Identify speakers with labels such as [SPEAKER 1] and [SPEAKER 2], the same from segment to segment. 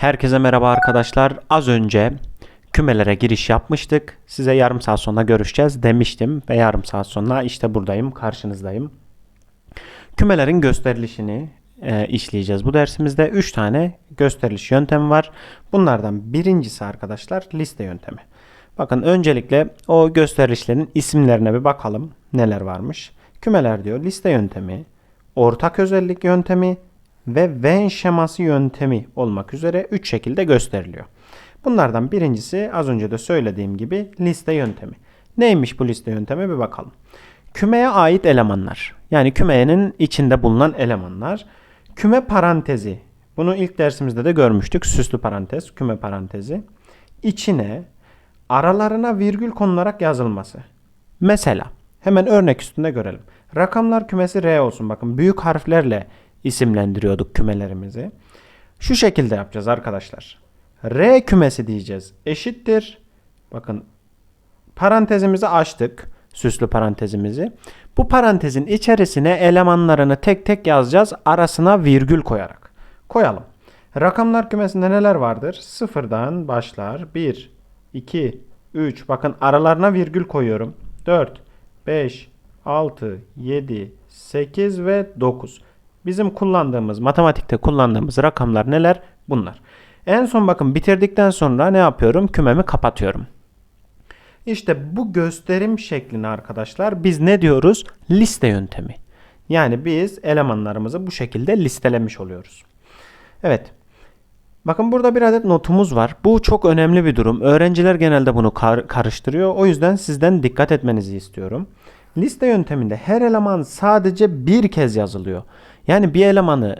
[SPEAKER 1] Herkese merhaba arkadaşlar. Az önce kümelere giriş yapmıştık. Size yarım saat sonra görüşeceğiz demiştim ve yarım saat sonra işte buradayım, karşınızdayım. Kümelerin gösterilişini e, işleyeceğiz. Bu dersimizde 3 tane gösteriliş yöntemi var. Bunlardan birincisi arkadaşlar liste yöntemi. Bakın öncelikle o gösterilişlerin isimlerine bir bakalım neler varmış. Kümeler diyor liste yöntemi, ortak özellik yöntemi ve Venn şeması yöntemi olmak üzere 3 şekilde gösteriliyor. Bunlardan birincisi az önce de söylediğim gibi liste yöntemi. Neymiş bu liste yöntemi bir bakalım. Kümeye ait elemanlar. Yani kümenin içinde bulunan elemanlar. Küme parantezi. Bunu ilk dersimizde de görmüştük. Süslü parantez, küme parantezi. İçine aralarına virgül konularak yazılması. Mesela hemen örnek üstünde görelim. Rakamlar kümesi R olsun. Bakın büyük harflerle isimlendiriyorduk kümelerimizi. Şu şekilde yapacağız arkadaşlar. R kümesi diyeceğiz. Eşittir. Bakın parantezimizi açtık. Süslü parantezimizi. Bu parantezin içerisine elemanlarını tek tek yazacağız. Arasına virgül koyarak. Koyalım. Rakamlar kümesinde neler vardır? Sıfırdan başlar. 1, 2, 3. Bakın aralarına virgül koyuyorum. 4, 5, 6, 7, 8 ve 9. Bizim kullandığımız, matematikte kullandığımız rakamlar neler? Bunlar. En son bakın bitirdikten sonra ne yapıyorum? Kümemi kapatıyorum. İşte bu gösterim şeklini arkadaşlar biz ne diyoruz? Liste yöntemi. Yani biz elemanlarımızı bu şekilde listelemiş oluyoruz. Evet. Bakın burada bir adet notumuz var. Bu çok önemli bir durum. Öğrenciler genelde bunu kar- karıştırıyor. O yüzden sizden dikkat etmenizi istiyorum. Liste yönteminde her eleman sadece bir kez yazılıyor. Yani bir elemanı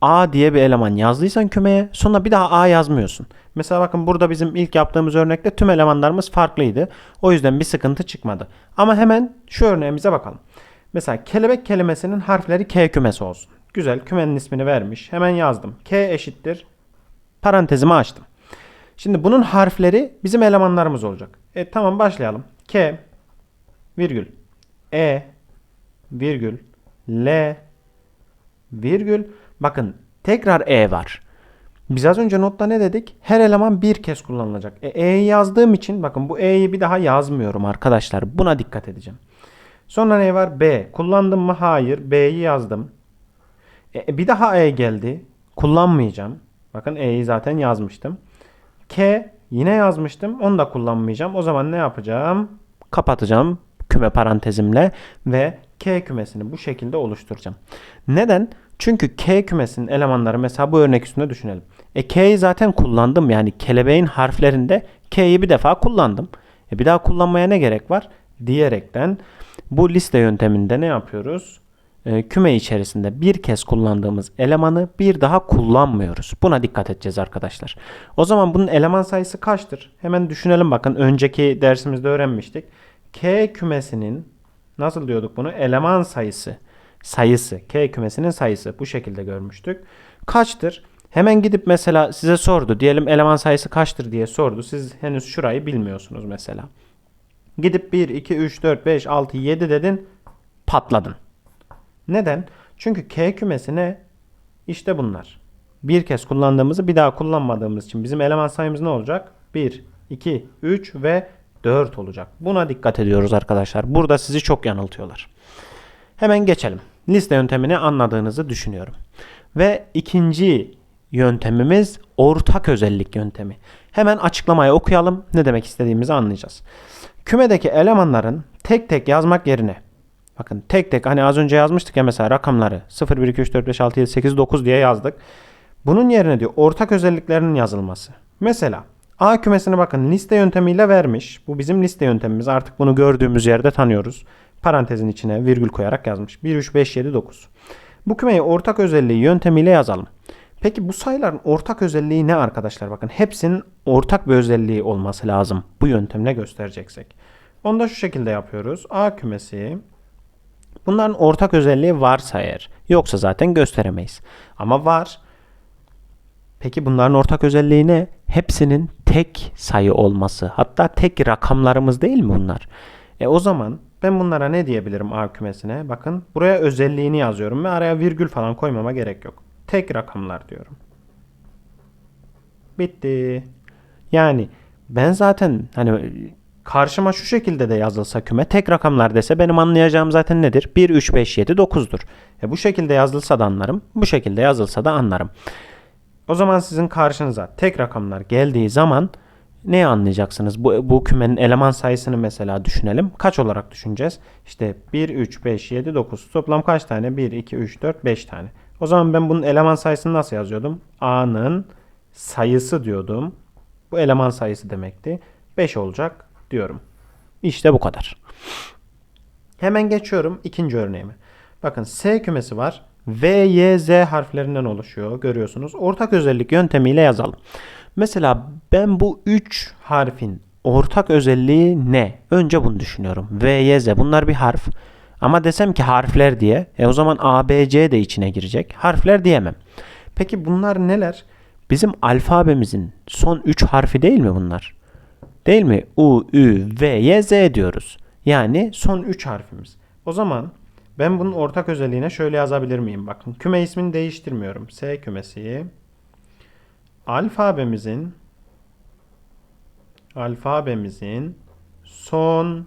[SPEAKER 1] A diye bir eleman yazdıysan kümeye sonra bir daha A yazmıyorsun. Mesela bakın burada bizim ilk yaptığımız örnekte tüm elemanlarımız farklıydı. O yüzden bir sıkıntı çıkmadı. Ama hemen şu örneğimize bakalım. Mesela kelebek kelimesinin harfleri K kümesi olsun. Güzel kümenin ismini vermiş. Hemen yazdım. K eşittir. Parantezimi açtım. Şimdi bunun harfleri bizim elemanlarımız olacak. E tamam başlayalım. K virgül E virgül L virgül bakın tekrar E var. Biz az önce notta ne dedik? Her eleman bir kez kullanılacak. E, yazdığım için bakın bu E'yi bir daha yazmıyorum arkadaşlar. Buna dikkat edeceğim. Sonra ne var? B. Kullandım mı? Hayır. B'yi yazdım. E, bir daha E geldi. Kullanmayacağım. Bakın E'yi zaten yazmıştım. K yine yazmıştım. Onu da kullanmayacağım. O zaman ne yapacağım? Kapatacağım küme parantezimle ve K kümesini bu şekilde oluşturacağım. Neden? Çünkü K kümesinin elemanları mesela bu örnek üstünde düşünelim. E K'yi zaten kullandım yani kelebeğin harflerinde K'yi bir defa kullandım. E bir daha kullanmaya ne gerek var? Diyerekten bu liste yönteminde ne yapıyoruz? E, küme içerisinde bir kez kullandığımız elemanı bir daha kullanmıyoruz. Buna dikkat edeceğiz arkadaşlar. O zaman bunun eleman sayısı kaçtır? Hemen düşünelim bakın önceki dersimizde öğrenmiştik. K kümesinin nasıl diyorduk bunu? Eleman sayısı. Sayısı. K kümesinin sayısı. Bu şekilde görmüştük. Kaçtır? Hemen gidip mesela size sordu. Diyelim eleman sayısı kaçtır diye sordu. Siz henüz şurayı bilmiyorsunuz mesela. Gidip 1, 2, 3, 4, 5, 6, 7 dedin. Patladın. Neden? Çünkü K kümesine işte bunlar. Bir kez kullandığımızı bir daha kullanmadığımız için bizim eleman sayımız ne olacak? 1, 2, 3 ve 4 olacak. Buna dikkat ediyoruz arkadaşlar. Burada sizi çok yanıltıyorlar. Hemen geçelim. Liste yöntemini anladığınızı düşünüyorum. Ve ikinci yöntemimiz ortak özellik yöntemi. Hemen açıklamayı okuyalım. Ne demek istediğimizi anlayacağız. Kümedeki elemanların tek tek yazmak yerine bakın tek tek hani az önce yazmıştık ya mesela rakamları 0 1 2 3 4 5 6 7 8 9 diye yazdık. Bunun yerine diyor ortak özelliklerinin yazılması. Mesela A kümesine bakın liste yöntemiyle vermiş. Bu bizim liste yöntemimiz. Artık bunu gördüğümüz yerde tanıyoruz. Parantezin içine virgül koyarak yazmış. 1, 3, 5, 7, 9. Bu kümeyi ortak özelliği yöntemiyle yazalım. Peki bu sayıların ortak özelliği ne arkadaşlar? Bakın hepsinin ortak bir özelliği olması lazım. Bu yöntemle göstereceksek. Onu da şu şekilde yapıyoruz. A kümesi bunların ortak özelliği varsa eğer. Yoksa zaten gösteremeyiz. Ama var. Peki bunların ortak özelliği ne? Hepsinin tek sayı olması. Hatta tek rakamlarımız değil mi bunlar? E o zaman ben bunlara ne diyebilirim A kümesine? Bakın buraya özelliğini yazıyorum ve araya virgül falan koymama gerek yok. Tek rakamlar diyorum. Bitti. Yani ben zaten hani karşıma şu şekilde de yazılsa küme tek rakamlar dese benim anlayacağım zaten nedir? 1, 3, 5, 7, 9'dur. E bu şekilde yazılsa da anlarım. Bu şekilde yazılsa da anlarım. O zaman sizin karşınıza tek rakamlar geldiği zaman ne anlayacaksınız? Bu, bu kümenin eleman sayısını mesela düşünelim. Kaç olarak düşüneceğiz? İşte 1, 3, 5, 7, 9. Toplam kaç tane? 1, 2, 3, 4, 5 tane. O zaman ben bunun eleman sayısını nasıl yazıyordum? A'nın sayısı diyordum. Bu eleman sayısı demekti. 5 olacak diyorum. İşte bu kadar. Hemen geçiyorum ikinci örneğime. Bakın S kümesi var. V, Y, Z harflerinden oluşuyor. Görüyorsunuz. Ortak özellik yöntemiyle yazalım. Mesela ben bu 3 harfin ortak özelliği ne? Önce bunu düşünüyorum. V, Y, Z bunlar bir harf. Ama desem ki harfler diye e o zaman A, B, C de içine girecek. Harfler diyemem. Peki bunlar neler? Bizim alfabemizin son 3 harfi değil mi bunlar? Değil mi? U, Ü, V, Y, Z diyoruz. Yani son 3 harfimiz. O zaman ben bunun ortak özelliğine şöyle yazabilir miyim? Bakın küme ismini değiştirmiyorum. S kümesi alfabemizin alfabemizin son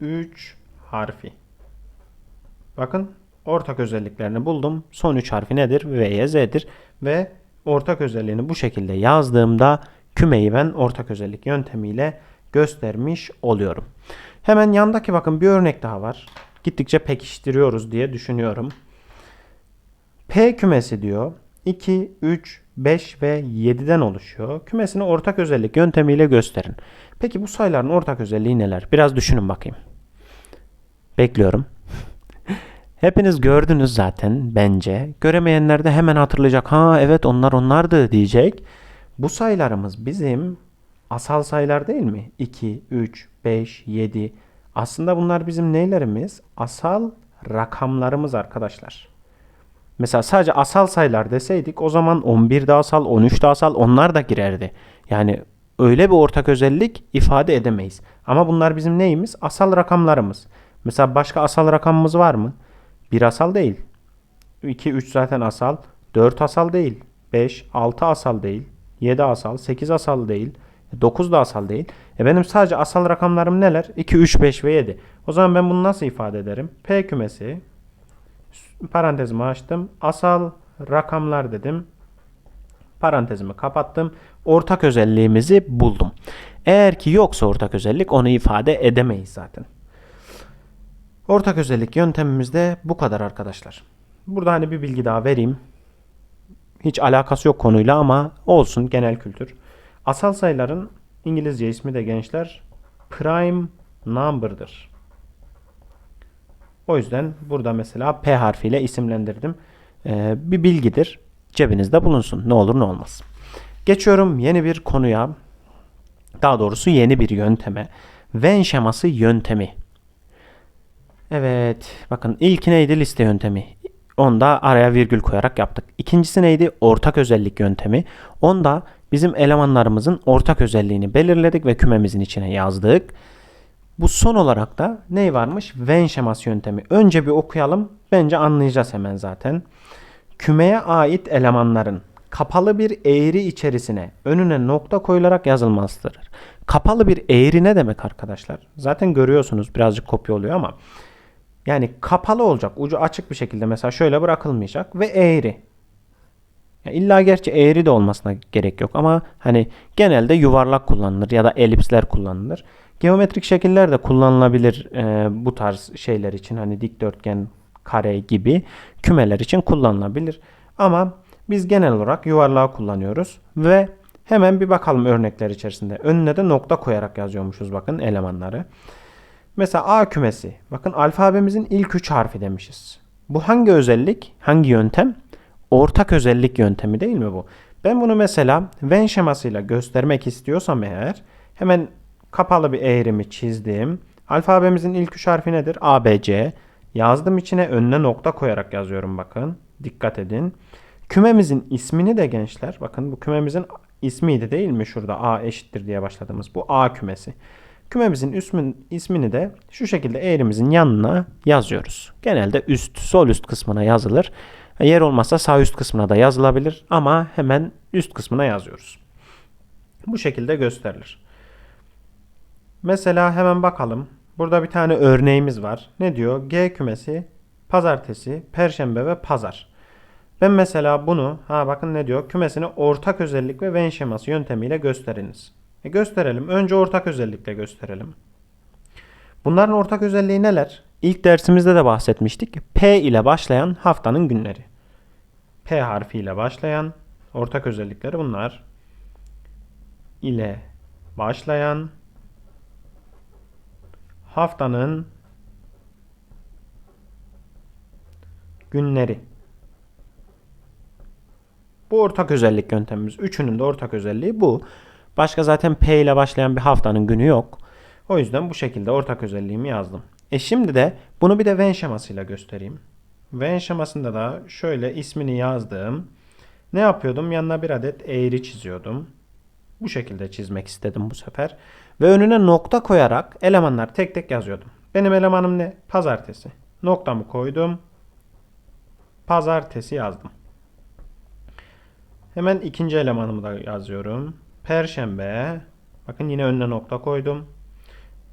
[SPEAKER 1] 3 harfi. Bakın ortak özelliklerini buldum. Son 3 harfi nedir? V, Y, Z'dir. Ve ortak özelliğini bu şekilde yazdığımda kümeyi ben ortak özellik yöntemiyle göstermiş oluyorum. Hemen yandaki bakın bir örnek daha var. Gittikçe pekiştiriyoruz diye düşünüyorum. P kümesi diyor 2, 3, 5 ve 7'den oluşuyor. Kümesini ortak özellik yöntemiyle gösterin. Peki bu sayıların ortak özelliği neler? Biraz düşünün bakayım. Bekliyorum. Hepiniz gördünüz zaten bence. Göremeyenler de hemen hatırlayacak. Ha evet onlar onlardı diyecek. Bu sayılarımız bizim asal sayılar değil mi? 2, 3, 5, 7. Aslında bunlar bizim neylerimiz? Asal rakamlarımız arkadaşlar. Mesela sadece asal sayılar deseydik o zaman 11 de asal, 13 de asal onlar da girerdi. Yani öyle bir ortak özellik ifade edemeyiz. Ama bunlar bizim neyimiz? Asal rakamlarımız. Mesela başka asal rakamımız var mı? Bir asal değil. 2, 3 zaten asal. 4 asal değil. 5, 6 asal değil. 7 asal, 8 asal değil. 9 da asal değil. E benim sadece asal rakamlarım neler? 2, 3, 5 ve 7. O zaman ben bunu nasıl ifade ederim? P kümesi parantezimi açtım. Asal rakamlar dedim. Parantezimi kapattım. Ortak özelliğimizi buldum. Eğer ki yoksa ortak özellik onu ifade edemeyiz zaten. Ortak özellik yöntemimiz de bu kadar arkadaşlar. Burada hani bir bilgi daha vereyim. Hiç alakası yok konuyla ama olsun genel kültür. Asal sayıların İngilizce ismi de gençler prime number'dır. O yüzden burada mesela P harfiyle isimlendirdim. Ee, bir bilgidir. Cebinizde bulunsun. Ne olur ne olmaz. Geçiyorum yeni bir konuya. Daha doğrusu yeni bir yönteme. Venn şeması yöntemi. Evet. Bakın ilki neydi? Liste yöntemi. Onda araya virgül koyarak yaptık. İkincisi neydi? Ortak özellik yöntemi. Onda bizim elemanlarımızın ortak özelliğini belirledik ve kümemizin içine yazdık. Bu son olarak da ne varmış? Venn şeması yöntemi. Önce bir okuyalım. Bence anlayacağız hemen zaten. Kümeye ait elemanların kapalı bir eğri içerisine önüne nokta koyularak yazılmasıdır. Kapalı bir eğri ne demek arkadaşlar? Zaten görüyorsunuz birazcık kopya oluyor ama yani kapalı olacak. Ucu açık bir şekilde mesela şöyle bırakılmayacak ve eğri. Yani illa gerçi eğri de olmasına gerek yok ama hani genelde yuvarlak kullanılır ya da elipsler kullanılır. Geometrik şekiller de kullanılabilir e, bu tarz şeyler için hani dikdörtgen, kare gibi kümeler için kullanılabilir. Ama biz genel olarak yuvarlağı kullanıyoruz ve hemen bir bakalım örnekler içerisinde. Önüne de nokta koyarak yazıyormuşuz bakın elemanları. Mesela A kümesi. Bakın alfabemizin ilk üç harfi demişiz. Bu hangi özellik? Hangi yöntem? Ortak özellik yöntemi değil mi bu? Ben bunu mesela Venn şemasıyla göstermek istiyorsam eğer hemen kapalı bir eğrimi çizdim. Alfabemizin ilk üç harfi nedir? A, B, C. Yazdım içine önüne nokta koyarak yazıyorum bakın. Dikkat edin. Kümemizin ismini de gençler bakın bu kümemizin ismiydi değil mi şurada A eşittir diye başladığımız bu A kümesi. Kümemizin ismin, ismini de şu şekilde eğrimizin yanına yazıyoruz. Genelde üst, sol üst kısmına yazılır. Yer olmazsa sağ üst kısmına da yazılabilir ama hemen üst kısmına yazıyoruz. Bu şekilde gösterilir. Mesela hemen bakalım. Burada bir tane örneğimiz var. Ne diyor? G kümesi pazartesi, perşembe ve pazar. Ben mesela bunu, ha bakın ne diyor? Kümesini ortak özellik ve Venn şeması yöntemiyle gösteriniz. E gösterelim. Önce ortak özellikle gösterelim. Bunların ortak özelliği neler? İlk dersimizde de bahsetmiştik. P ile başlayan haftanın günleri. P harfiyle başlayan ortak özellikleri bunlar. ile başlayan haftanın günleri. Bu ortak özellik yöntemimiz. Üçünün de ortak özelliği bu. Başka zaten P ile başlayan bir haftanın günü yok. O yüzden bu şekilde ortak özelliğimi yazdım. E şimdi de bunu bir de Venn şemasıyla göstereyim. Venn şemasında da şöyle ismini yazdım. Ne yapıyordum? Yanına bir adet eğri çiziyordum. Bu şekilde çizmek istedim bu sefer. Ve önüne nokta koyarak elemanlar tek tek yazıyordum. Benim elemanım ne? Pazartesi. Noktamı koydum. Pazartesi yazdım. Hemen ikinci elemanımı da yazıyorum. Perşembe. Bakın yine önüne nokta koydum.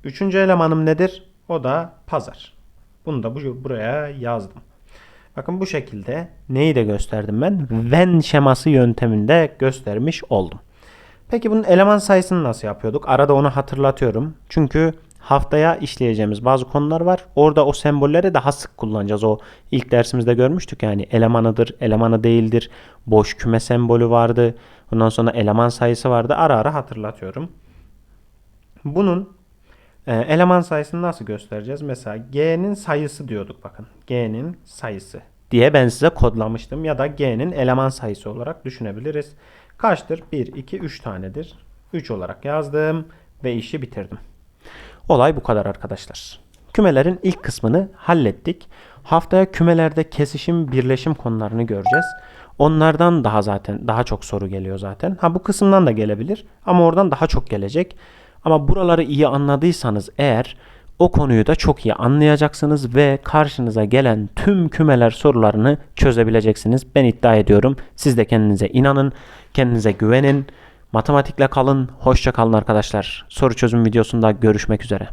[SPEAKER 1] Üçüncü elemanım nedir? O da pazar. Bunu da bu, buraya yazdım. Bakın bu şekilde neyi de gösterdim ben? Venn şeması yönteminde göstermiş oldum. Peki bunun eleman sayısını nasıl yapıyorduk? Arada onu hatırlatıyorum. Çünkü haftaya işleyeceğimiz bazı konular var. Orada o sembolleri daha sık kullanacağız. O ilk dersimizde görmüştük yani elemanıdır, elemanı değildir. Boş küme sembolü vardı. Ondan sonra eleman sayısı vardı. Ara ara hatırlatıyorum. Bunun e, eleman sayısını nasıl göstereceğiz? Mesela G'nin sayısı diyorduk bakın. G'nin sayısı diye ben size kodlamıştım. Ya da G'nin eleman sayısı olarak düşünebiliriz. Kaçtır? 1, 2, 3 tanedir. 3 olarak yazdım ve işi bitirdim. Olay bu kadar arkadaşlar. Kümelerin ilk kısmını hallettik. Haftaya kümelerde kesişim, birleşim konularını göreceğiz. Onlardan daha zaten daha çok soru geliyor zaten. Ha bu kısımdan da gelebilir ama oradan daha çok gelecek. Ama buraları iyi anladıysanız eğer o konuyu da çok iyi anlayacaksınız ve karşınıza gelen tüm kümeler sorularını çözebileceksiniz. Ben iddia ediyorum. Siz de kendinize inanın, kendinize güvenin. Matematikle kalın. Hoşça kalın arkadaşlar. Soru çözüm videosunda görüşmek üzere.